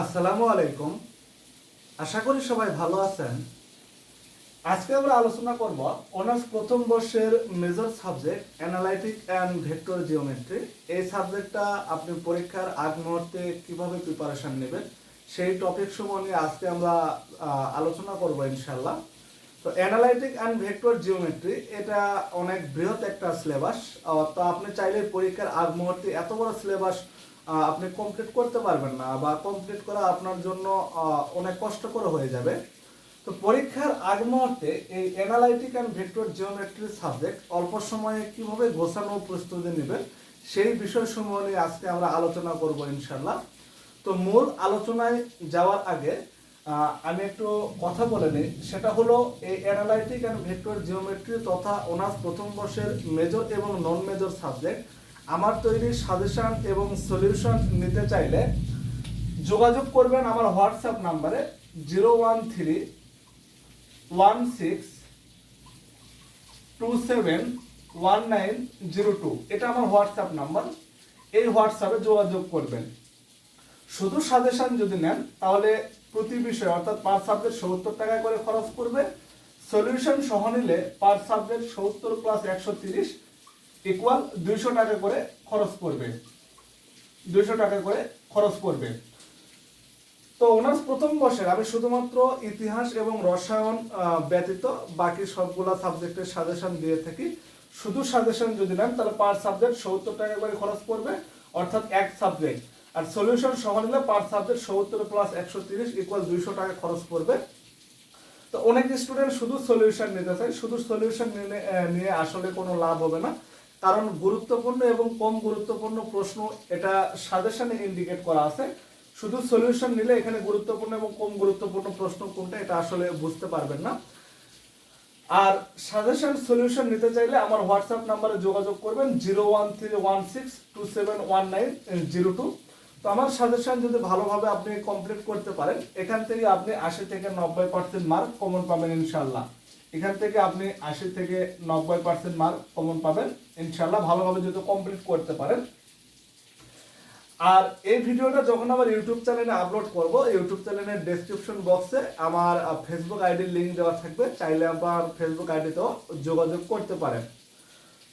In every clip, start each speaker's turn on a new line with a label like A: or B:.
A: আসসালামু আলাইকুম। আশা করি সবাই ভালো আছেন। আজকে আমরা আলোচনা করব অনার্স প্রথম বর্ষের major subject, analytic and vector geometry. এই সাবজেক্টটা আপনি পরীক্ষার আগ মুহূর্তে কীভাবে প্রিপারেশন নেবেন, সেই টপিক সমূহ নিয়ে আজকে আমরা আলোচনা করব ইনশাল্লাহ তো অ্যানালাইটিক অ্যান্ড ভেক্টর জিওমেট্রি, এটা অনেক বৃহৎ একটা সিলেবাস। তো আপনি চাইলে পরীক্ষার আগ মুহূর্তে এত বড় সিলেবাস আপনি কমপ্লিট করতে পারবেন না বা কমপ্লিট করা আপনার জন্য অনেক কষ্টকর হয়ে যাবে। তো পরীক্ষার আগ মুহূর্তে এই analytic and vector geometry subject অল্প সময়ে কীভাবে গোছানো প্রস্তুতি নেবেন, সেই বিষয়সমূহ নিয়ে আজকে আমরা আলোচনা করব ইনশাল্লাহ তো মূল আলোচনায় যাওয়ার আগে আমি একটু কথা বলে নিই। সেটা হলো এই অ্যানালাইটিক অ্যান্ড ভেক্টর জিওমেট্রি তথা অনার্স প্রথম বর্ষের মেজর এবং নন মেজর সাবজেক্ট আমার তৈরি সাজেশন এবং সলিউশন নিতে চাইলে যোগাযোগ করবেন আমার হোয়াটসঅ্যাপ নাম্বারে zero one three one six two seven one nine zero two. এটা আমার হোয়াটসঅ্যাপ নাম্বার। এই হোয়াটসঅ্যাপে যোগাযোগ করবেন। শুধু সাজেশন যদি নেন, তাহলে প্রতি বিষয়, অর্থাৎ পার সাবজেক্ট সত্তর টাকা করে খরচ করবে। সলিউশন সহ নিলে পার সাবজেক্ট সত্তর প্লাস একশো তিরিশ ইকুয়াল দুইশো টাকা করে খরচ করবে। দুইশো টাকা করে খরচ করবে। তো অনার্স প্রথম বর্ষের, আমি শুধুমাত্র ইতিহাস এবং রসায়ন ব্যতীত বাকি সবগুলা সাবজেক্টের সাজেশন দিয়ে থাকি। শুধু সাজেশন যদি নেন, তাহলে পার সাবজেক্ট সত্তর টাকা করে খরচ পড়বে অর্থাৎ এক সাবজেক্ট। আর সলিউশন সহ নিলে পার সাবজেক্ট সত্তর প্লাস একশো তিরিশ ইকুয়াল দুইশো টাকা খরচ পড়বে তো অনেক স্টুডেন্ট শুধু সলিউশন নিতে চায়। শুধু সলিউশন নিয়ে আসলে কোনো লাভ হবে না। কারণ গুরুত্বপূর্ণ এবং কম গুরুত্বপূর্ণ প্রশ্ন এটা সাজেশনে ইন্ডিকেট করা আছে। শুধু সলিউশন নিলে এখানে গুরুত্বপূর্ণ এবং কম গুরুত্বপূর্ণ প্রশ্ন কোনটা এটা আসলে বুঝতে পারবেন না। আর সাজেশন সলিউশন নিতে চাইলে আমার হোয়াটসঅ্যাপ নাম্বারে যোগাযোগ করবেন zero one three one six two seven one nine zero two. তো আমার সাজেশন যদি ভালোভাবে আপনি কমপ্লিট করতে পারেন, এখান থেকে আপনি আশি থেকে নব্বই পার্সেন্ট মার্ক কমন পাবেন ইনশাল্লাহ এখান থেকে আপনি আশি থেকে নব্বই পার্সেন্ট মার্ক কমন পাবেন। ইনশাল্লাহ ভালোভাবে যদি কমপ্লিট করতে পারেন। আর এই ভিডিওটা যখন আমার ইউটিউব চ্যানেলে আপলোড করব ইউটিউব চ্যানেলের ডেসক্রিপশন বক্সে আমার ফেসবুক আইডির লিঙ্ক দেওয়া থাকবে। চাইলে আমার ফেসবুক আইডিতেও যোগাযোগ করতে পারেন।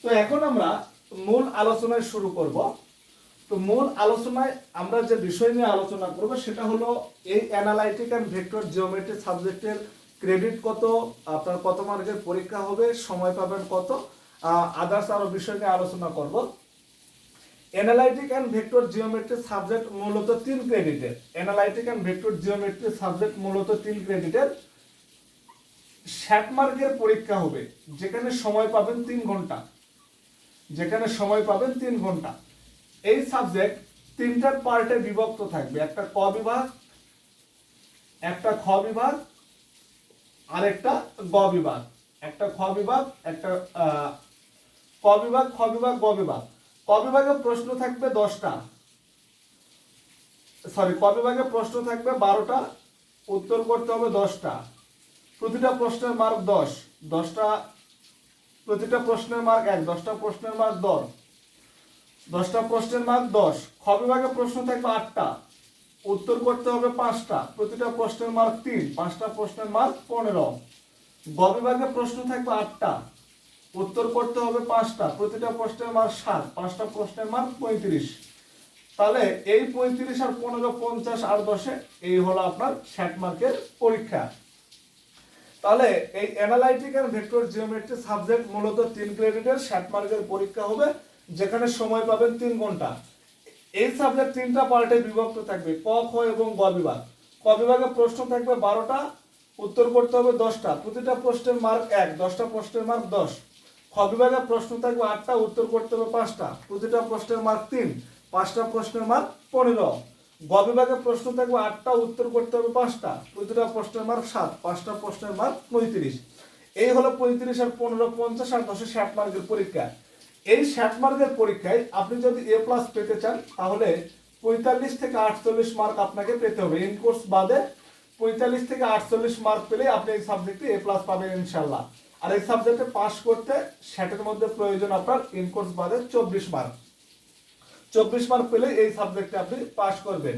A: তো এখন আমরা মূল আলোচনায় শুরু করব। তো মূল আলোচনায় আমরা যে বিষয় নিয়ে আলোচনা করব, সেটা হলো এই অ্যানালাইটিক অ্যান্ড ভেক্টর জিওমেট্রি সাবজেক্টের ক্রেডিট কত, আপনার কত মার্কের পরীক্ষা হবে, সময় পাবেন কত আদার্স আরও বিষয় নিয়ে আলোচনা করব। Analytic and vector geometry subject মূলত তিন ক্রেডিটের analytic and vector geometry subject মূলত তিন ক্রেডিটের ষাট মার্কের পরীক্ষা হবে, যেখানে সময় পাবেন তিন ঘণ্টা। যেখানে সময় পাবেন তিন ঘণ্টা। এই সাবজেক্ট তিনটার পার্টে বিভক্ত থাকবে, একটা ক বিভাগ, একটা খ বিভাগ আর একটা গ বিভাগ। একটা খ বিভাগ, একটা ক বিভাগ, খ বিভাগ, গ বিভাগ। ক বিভাগে প্রশ্ন থাকবে দশটা। সরি, ক বিভাগে প্রশ্ন থাকবে বারোটা, উত্তর করতে হবে দশটা। প্রতিটা প্রশ্নের মার্ক দশ। দশটা, প্রতিটা প্রশ্নের মার্ক এক, দশটা প্রশ্নের মার্ক দশ। দশটা প্রশ্নের মার্ক দশ। খ বিভাগে প্রশ্ন থাকবে আটটা। উত্তর করতে হবে পাঁচটা। প্রতিটা প্রশ্নের মার্ক তিন, পাঁচটা প্রশ্নের মার্ক পনেরো। গ প্রশ্ন থাকবে আটটা। উত্তর করতে হবে পাঁচটা, প্রতিটা প্রশ্নের মার্ক সাত পাঁচটা প্রশ্নের মার্ক পঁয়ত্রিশ। তাহলে এই পঁয়ত্রিশ আর পনেরো পঞ্চাশ আর দশে এই হলো আপনার ষাট মার্কের পরীক্ষা। তাহলে এই analytic and vector geometry subject মূলত তিন ক্রেডিটের ষাট মার্কের পরীক্ষা হবে, যেখানে সময় পাবেন তিন ঘণ্টা। এই সাবজেক্ট তিনটা পার্টে বিভক্ত থাকবে, ক, খ এবং গ বিভাগ। ক বিভাগে প্রশ্ন থাকবে বারোটা, উত্তর করতে হবে দশটা। প্রতিটা প্রশ্নের মার্ক এক, দশটা প্রশ্নের মার্ক দশ। খ বিভাগে প্রশ্ন থাকবে আটটা, উত্তর করতে হবে পাঁচটা। প্রতিটা প্রশ্নের মার্ক তিন, পাঁচটা প্রশ্নের মার্ক পনেরো। গ বিভাগে প্রশ্ন থাকবে আটটা, উত্তর করতে হবে পাঁচটা। প্রতিটা প্রশ্নের মার্ক সাত, পাঁচটা প্রশ্নের মার্ক পঁয়ত্রিশ। এই হলো পঁয়ত্রিশ আর পনেরো, পঞ্চাশ আর দশে ষাট মার্কের পরীক্ষা। এই ষাট মার্কের পরীক্ষায় আপনি যদি এ প্লাস পেতে চান, তাহলে পঁয়তাল্লিশ থেকে আটচল্লিশ মার্ক আপনাকে পেতে হবে। ইন কোর্স বাদে পঁয়তাল্লিশ থেকে আটচল্লিশ মার্ক পেলে আপনি এই সাবজেক্টে এ প্লাস পাবেন ইনশাল্লাহ আর এই সাবজেক্টে পাস করতে ষাটের মধ্যে প্রয়োজন আপনার ইন কোর্স বাদে চব্বিশ মার্ক চব্বিশ মার্ক পেলে এই সাবজেক্টে আপনি পাস করবেন।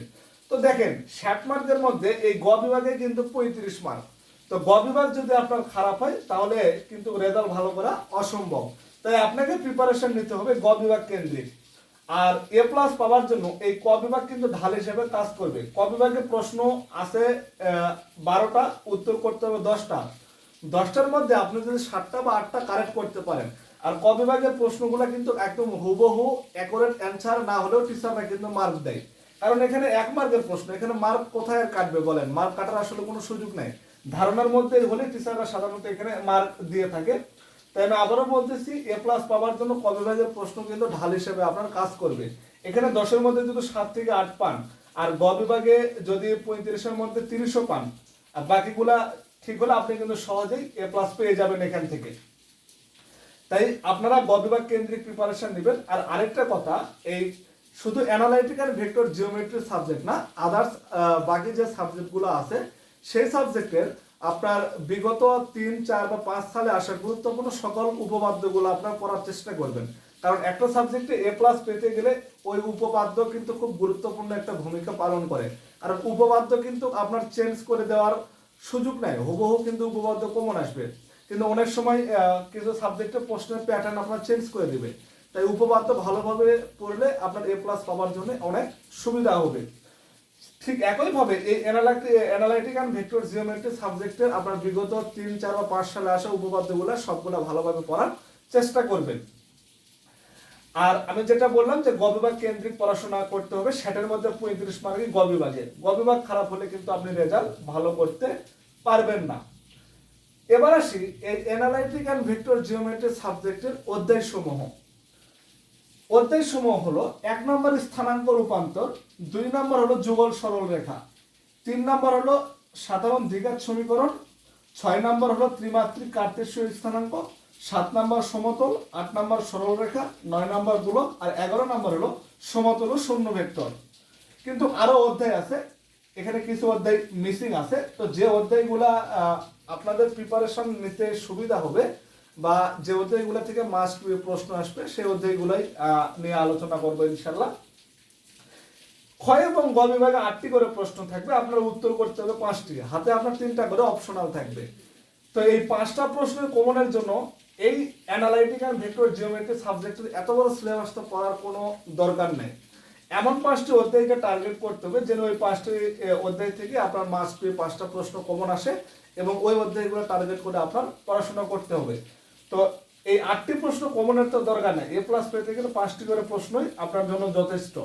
A: তো দেখেন ষাট মার্কের মধ্যে এই গ বিভাগে কিন্তু পঁয়ত্রিশ মার্ক তো গ বিভাগ যদি আপনার খারাপ হয়, তাহলে কিন্তু রেজাল্ট ভালো করা অসম্ভব। তাই আপনাকে প্রিপারেশন নিতে হবে গ বিভাগ কেন্দ্রিক। আর এ প্লাস পাওয়ার জন্য এই ক বিভাগ কিন্তু ঢাল হিসেবে কাজ করবে। ক বিভাগের প্রশ্ন আছে বারোটা, উত্তর করতে হবে দশটা। দশটার মধ্যে আপনি যদি সাতটা বা আটটা কারেক্ট করতে পারেন। আর ক বিভাগের প্রশ্নগুলো কিন্তু একদম হুবহু অ্যাকুরেট অ্যান্সার না হলেও টিচাররা কিন্তু মার্ক দেয়। কারণ এখানে এক মার্কের প্রশ্ন, এখানে মার্ক কোথায় কাটবে বলেন? মার্ক কাটার আসলে কোনো সুযোগ নাই। ধারণার মধ্যে হলে টিচাররা সাধারণত এখানে মার্ক দিয়ে থাকে। তাই আমি আবারও বলতেছি এ প্লাস পাওয়ার জন্য ক বিভাগের প্রশ্ন কিন্তু ঢাল হিসেবে আপনার কাজ করবে। এখানে দশের মধ্যে যদি সাত থেকে আট পান, আর গ বিভাগে যদি পঁয়ত্রিশের মধ্যে তিরিশও পান, আর বাকিগুলা ঠিক হলে আপনি কিন্তু সহজেই এ প্লাস পেয়ে যাবেন এখান থেকে। তাই আপনারা গ বিভাগ কেন্দ্রিক প্রিপারেশন নেবেন। আর আরেকটা কথা, এই শুধু অ্যানালাইটিক্যাল ভেক্টর জিওমেট্রি সাবজেক্ট না আদার্স বাকি যে সাবজেক্টগুলো আছে, সেই সাবজেক্টের আপনার বিগত তিন, চার বা পাঁচ সালে আসা গুরুত্বপূর্ণ সকল উপপাদ্যগুলো আপনার পড়ার চেষ্টা করবেন। কারণ একটা সাবজেক্টে এ প্লাস পেতে গেলে ওই উপপাদ্য কিন্তু খুব গুরুত্বপূর্ণ একটা ভূমিকা পালন করে। কারণ উপপাদ্য কিন্তু আপনার চেঞ্জ করে দেওয়ার সুযোগ নাই, হুবহু কিন্তু উপপাদ্য কমন আসবে। কিন্তু অনেক সময় কিছু সাবজেক্টের প্রশ্নের প্যাটার্ন আপনার চেঞ্জ করে দেবে। তাই উপপাদ্য ভালোভাবে পড়লে আপনার এ প্লাস পাওয়ার জন্য অনেক সুবিধা হবে। ঠিক একই একইভাবে এই অ্যানালাইটিক অ্যান্ড ভেক্টর জিওমেট্রি সাবজেক্টের আপনার বিগত তিন, চার বা পাঁচ সালে আসা উপপাদ্যগুলো সবগুলো ভালোভাবে পড়ার চেষ্টা করবেন। আর আমি যেটা বললাম যে গ বিভাগ কেন্দ্রিক পড়াশোনা করতে হবে, সেটার মধ্যে পঁয়ত্রিশ মার্কই গ বিভাগে গ বিভাগ খারাপ হলে কিন্তু আপনি রেজাল্ট ভালো করতে পারবেন না। এবার আসি এই অ্যানালাইটিক অ্যান্ড ভেক্টর জিওমেট্রি সাবজেক্টের অধ্যায় সমূহ অধ্যায় সমূহ হলো এক নম্বর স্থানাঙ্ক রূপান্তর, দুই নম্বর হলো যুগল সরল রেখা, তিন নম্বর হলো সাধারণ দ্বিঘাত সমীকরণ, ছয় নম্বর হলো ত্রিমাত্রিক কার্তেশীয় স্থানাঙ্ক, সাত নম্বর সমতল, আট নম্বর সরল রেখা, নয় নম্বর গোলক আর এগারো নম্বর হলো সমতল ও শূন্য ভেক্টর। কিন্তু আরও অধ্যায় আছে, এখানে কিছু অধ্যায় মিসিং আছে, তো যে অধ্যায়গুলা আপনাদের প্রিপারেশন নিতে সুবিধা হবে বা যে অধ্যায়গুলো থেকে মাস্ট প্রশ্ন আসবে, সেই অধ্যায়গুলাই নিয়ে আলোচনা করব ইনশাল্লাহ ক্ষয় এবং গ বিভাগে আটটি করে প্রশ্ন থাকবে, আপনার উত্তর করতে হবে পাঁচটি। হাতে আপনার তিনটা করে অপশনাল থাকবে। তো এই পাঁচটা প্রশ্নের কমনের জন্য এই অ্যানালাইটিক অ্যান্ড ভেক্টর জিওমেট্রি সাবজেক্টের এত বড় সিলেবাস তো পড়ার কোনো দরকার নেই। এমন পাঁচটি অধ্যায়কে টার্গেট করতে হবে যেন ওই পাঁচটি অধ্যায় থেকে আপনার মাস পেয়ে পাঁচটা প্রশ্ন কমন আসে এবং ওই অধ্যায়গুলো টার্গেট করে আপনার পড়াশোনা করতে হবে। তো এই আটটি প্রশ্ন কমনের তো দরকার নেই। এ প্লাস পেতে গেলে পাঁচটি করে প্রশ্নই আপনার জন্য যথেষ্ট।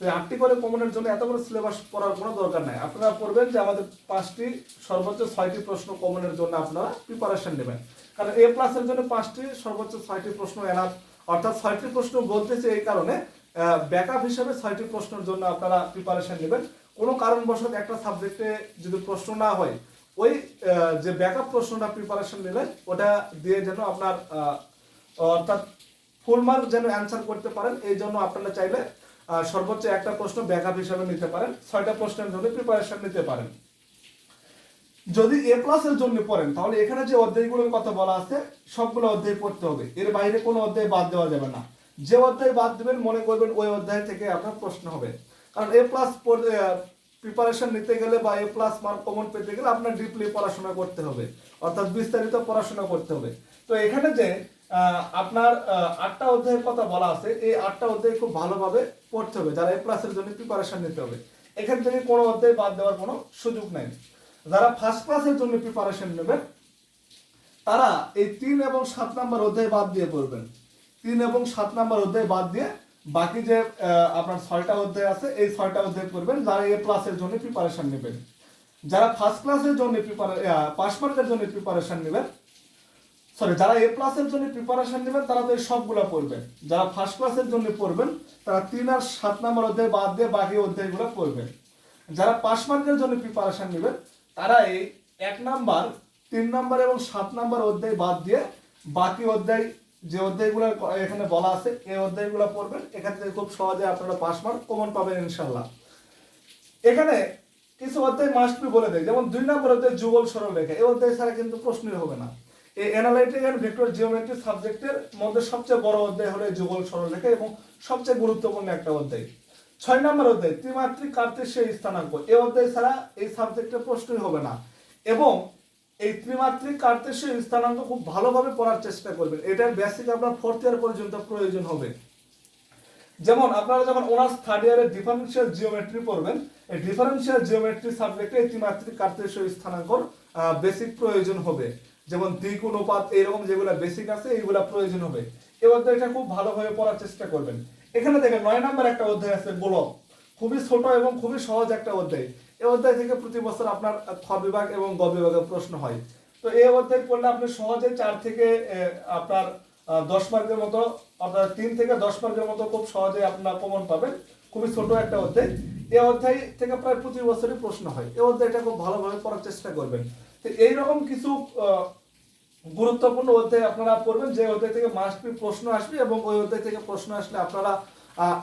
A: তো আটটি করে কমনের জন্য এত বড় সিলেবাস পড়ার কোনো দরকার নাই। আপনারা পড়বেন যে আমাদের পাঁচটি, সর্বোচ্চ ছয়টি প্রশ্ন কমনের জন্য আপনারা প্রিপারেশন নেবেন। কারণ এ প্লাসের জন্য পাঁচটি, সর্বোচ্চ ছয়টি প্রশ্ন এনাফ অর্থাৎ ছয়টি প্রশ্ন বলতেছে এই কারণে ব্যাকআপ হিসেবে ছয়টি প্রশ্নের জন্য আপনারা প্রিপারেশন নেবেন। কোনো কারণবশত একটা সাবজেক্টে যদি প্রশ্ন না হয় ওই যে ব্যাকআপ প্রশ্নটা প্রিপারেশন নিলেন ওটা দিয়ে যেন আপনার অর্থাৎ ফুল মার্ক যেন অ্যান্সার করতে পারেন, এই জন্য আপনারা চাইলে সর্বোচ্চ একটা প্রশ্ন ব্যাকআপ হিসাবে নিতে পারেন, ছয়টা প্রশ্নের জন্য প্রিপারেশন নিতে পারেন। যদি এ প্লাসের জন্য পড়েন, তাহলে এখানে যে অধ্যায়গুলোর কথা বলা আছে, সবগুলো অধ্যায় পড়তে হবে। এর বাইরে কোনো অধ্যায় বাদ দেওয়া যাবে না। যে অধ্যায় বাদ দেবেন, মনে করবেন ওই অধ্যায় থেকে আপনার প্রশ্ন হবে। কারণ এ প্লাস প্রিপারেশন নিতে গেলে বা এ প্লাস মার্ক কমন পেতে গেলে আপনার ডিপলি পড়াশোনা করতে হবে। অর্থাৎ বিস্তারিত পড়াশোনা করতে হবে। তো এখানে যে আপনার আটটা অধ্যায়ের কথা বলা আছে, এই আটটা অধ্যায় খুব ভালোভাবে পড়তে হবে। যারা এ প্লাসের জন্য প্রিপারেশন নিতে হবে। এখান থেকে কোনো অধ্যায় বাদ দেওয়ার কোনো সুযোগ নাই। যারা ফার্স্ট ক্লাসের জন্য প্রিপারেশন নেবেন, তারা এই তিন এবং সাত নাম্বার অধ্যায় বাদ দিয়ে পড়বেন। তিন এবং সাত নাম্বার অধ্যায় বাদ দিয়ে বাকি যে আপনার ছয়টা অধ্যায় আছে, এই ছয়টা অধ্যায় পড়বেন, যারা এ প্লাসের জন্য প্রিপারেশন নেবেন। যারা ফার্স্ট ক্লাসের জন্য পাস মার্কের জন্য প্রিপারেশন নেবেন সরি যারা এ প্লাসের জন্য প্রিপারেশন নেবেন, তারা তো এই সবগুলো পড়বেন। যারা ফার্স্ট ক্লাসের জন্য পড়বেন, তারা তিন আর সাত নাম্বার অধ্যায় বাদ দিয়ে বাকি অধ্যায়গুলো পড়বেন। যারা পাস মার্কের জন্য প্রিপারেশন নেবেন, তারা এই এক নাম্বার, তিন নাম্বার এবং সাত নাম্বার অধ্যায় বাদ দিয়ে বাকি অধ্যায় যে অধ্যায়গুলো এখানে বলা আছে, এই অধ্যায়গুলো পড়বেন। এখান থেকে খুব সহজে আপনারা পাস মার্ক কমন পাবেন ইনশাল্লাহ এখানে কিছু অধ্যায় মাস্ট বি বলে দেয়। যেমন দুই নম্বর অধ্যায় যুগল সরল রেখা। এই অধ্যায় ছাড়া কিন্তু প্রশ্নই হবে না। এই অ্যানালাইটিক অ্যান্ড ভেক্টর জিওমেট্রি সাবজেক্টের মধ্যে সবচেয়ে বড় অধ্যায় হলো যুগল সরল রেখা এবং সবচেয়ে গুরুত্বপূর্ণ একটা অধ্যায়। ছয় নম্বর অধ্যায়, ত্রিমাত্রিক কার্তেশীয় স্থানাঙ্ক। এই অধ্যায় ছাড়া এই সাবজেক্টে প্রশ্নই হবে না। এবং এই ত্রিমাত্রিক কার্তেশীয় স্থানাঙ্ক খুব ভালোভাবে পড়ার চেষ্টা করবেন। এটার বেসিক আপনার ফোর্থ ইয়ার পর্যন্ত প্রয়োজন হবে। যেমন আপনারা যখন অনার্স থার্ড ইয়ারে ডিফারেন্সিয়াল জিওমেট্রি পড়বেন, এই ডিফারেন্সিয়াল জিওমেট্রি সাবজেক্টে এই ত্রিমাত্রিক কার্তেশীয় স্থানাঙ্কর বেসিক প্রয়োজন হবে। যেমন দিক অনুপাত এরকম যেগুলো বেসিক আছে, এইগুলা প্রয়োজন হবে। এই অধ্যায়টা খুব ভালোভাবে পড়ার চেষ্টা করবেন। এখানে দেখেন নয় নম্বর একটা অধ্যায় আছে গোলক। খুবই ছোট এবং খুবই সহজ একটা অধ্যায়। এই অধ্যায় থেকে প্রতি বছর আপনার খ বিভাগ এবং গ বিভাগের প্রশ্ন হয়। তো এই অধ্যায় পড়লে আপনি সহজে চার থেকে আপনার দশ মার্কের মতো, আপনার তিন থেকে দশ মার্কের মতো খুব সহজে আপনার প্রমাণ পাবেন। খুবই ছোট একটা অধ্যায়। এই অধ্যায় থেকে প্রায় প্রতি বছরই প্রশ্ন হয়। এই অধ্যায়টা খুব ভালোভাবে পড়ার চেষ্টা করবেন। তো এইরকম কিছু গুরুত্বপূর্ণ অধ্যায় আপনারা পড়বেন, যে অধ্যায় থেকে মাস্ট প্রশ্ন আসবে এবং ওই অধ্যায় থেকে প্রশ্ন আসলে আপনারা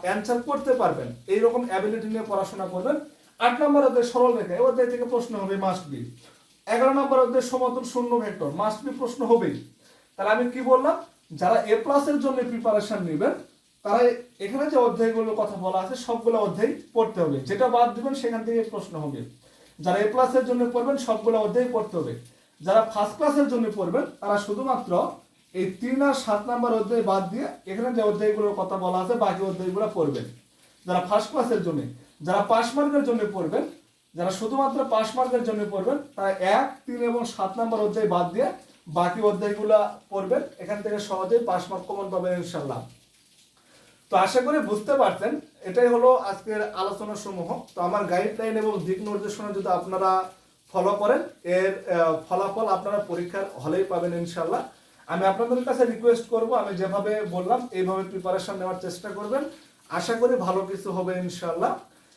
A: অ্যান্সার করতে পারবেন। এইরকম অ্যাবিলিটি নিয়ে পড়াশোনা করবেন। আট নম্বর অধ্যায় সরল রেখা এই অধ্যায় থেকে প্রশ্ন হবে মাস্ট বি এগারো নম্বর অধ্যায় সমতল শূন্য ভেক্টর মাস্ট বি প্রশ্ন হবেই। তাহলে আমি কি বললাম? যারা এ প্লাসের জন্য প্রিপারেশন নেবেন, তারা এখানে যে অধ্যায়গুলোর কথা বলা আছে, সবগুলো অধ্যায় পড়তে হবে। যেটা বাদ দিবেন, সেখান থেকে প্রশ্ন হবে। যারা এ প্লাসের জন্য পড়বেন, সবগুলো অধ্যায় পড়তে হবে। যারা ফার্স্ট ক্লাসের জন্য পড়বেন, তারা শুধুমাত্র এই তিন আর সাত নাম্বার অধ্যায় বাদ দিয়ে এখানে যে অধ্যায়গুলোর কথা বলা আছে, বাকি অধ্যায়গুলো পড়বেন। যারা ফার্স্ট ক্লাসের জন্য যারা পাস মার্কের জন্য পড়বেন, যারা শুধুমাত্র পাস মার্কের জন্য পড়বেন, তারা এক, তিন এবং সাত নম্বর অধ্যায় বাদ দিয়ে বাকি অধ্যায়গুলো পড়বেন। এখান থেকে সহজেই পাস মার্ক কমন পাবেন ইনশাল্লাহ তো আশা করি বুঝতে পারছেন, এটাই হলো আজকের আলোচনা সমূহ। তো আমার গাইডলাইন এবং দিক নির্দেশনা যদি আপনারা ফলো করেন, এর ফলাফল আপনারা পরীক্ষার হলেই পাবেন ইনশাল্লাহ আমি আপনাদের কাছে রিকোয়েস্ট করব, আমি যেভাবে বললাম, এইভাবে প্রিপারেশন নেওয়ার চেষ্টা করবেন। আশা করি ভালো কিছু হবে ইনশাল্লাহ